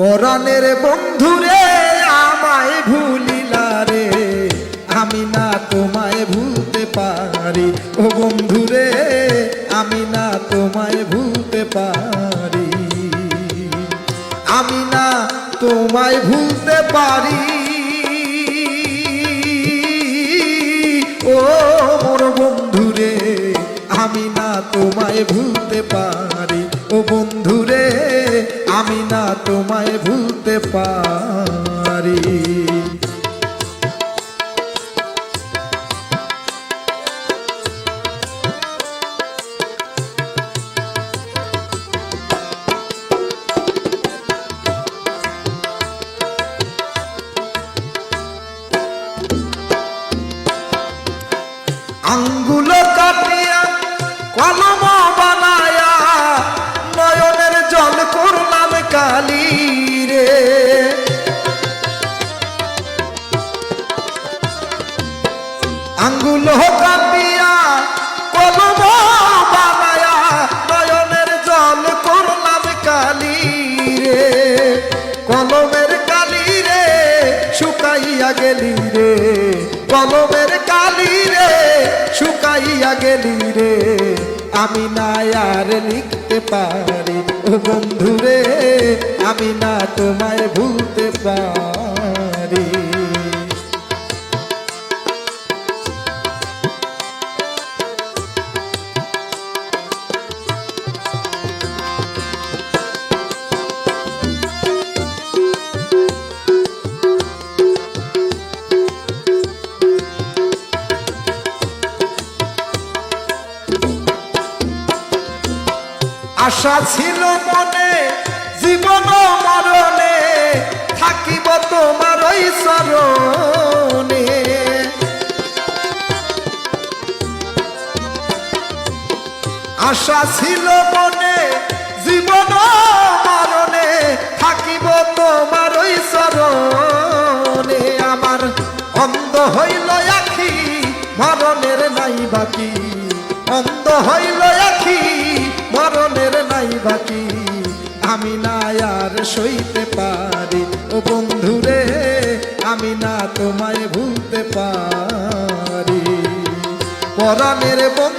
পরাণের বন্ধুরে, আমায় ভুলিলা রে। আমি না তোমায় ভুলতে পারি। ও বন্ধুরে, আমি না তোমায় ভুলতে পারি। আমি না তোমায় ভুলতে পারি। ও মোর বন্ধুরে, আমি না তোমায় ভুলতে পারি। তোমায় ভুলতে পারি। আঙ্গুল কাটিয়া কলম আঙ্গুল কাটিয়া কলম বানায়া নয়নের জল করলাম কালি রে। কলমের কালি রে শুকাইয়া গেলি রে। কলমের কালি রে শুকাইয়া গেলি রে। আমি না আর লিখতে পারি বন্ধু রে আমি না তোমায় ভুলতে পারি। আশা ছিল মনে, জীবন মরণে থাকিব তোমার ওই স্মরণে। আশা ছিল মনে, জীবন মরণে থাকিব তোমার ওই স্মরণে। আমার অন্ধ হইল আখি, মরণের নাই বাকি। অন্ধ হইল বাকি আমি না আর সইতে পারি। ও বন্ধুরে, আমি না তোমায় ভুলতে পারি। পরাণের বন্ধু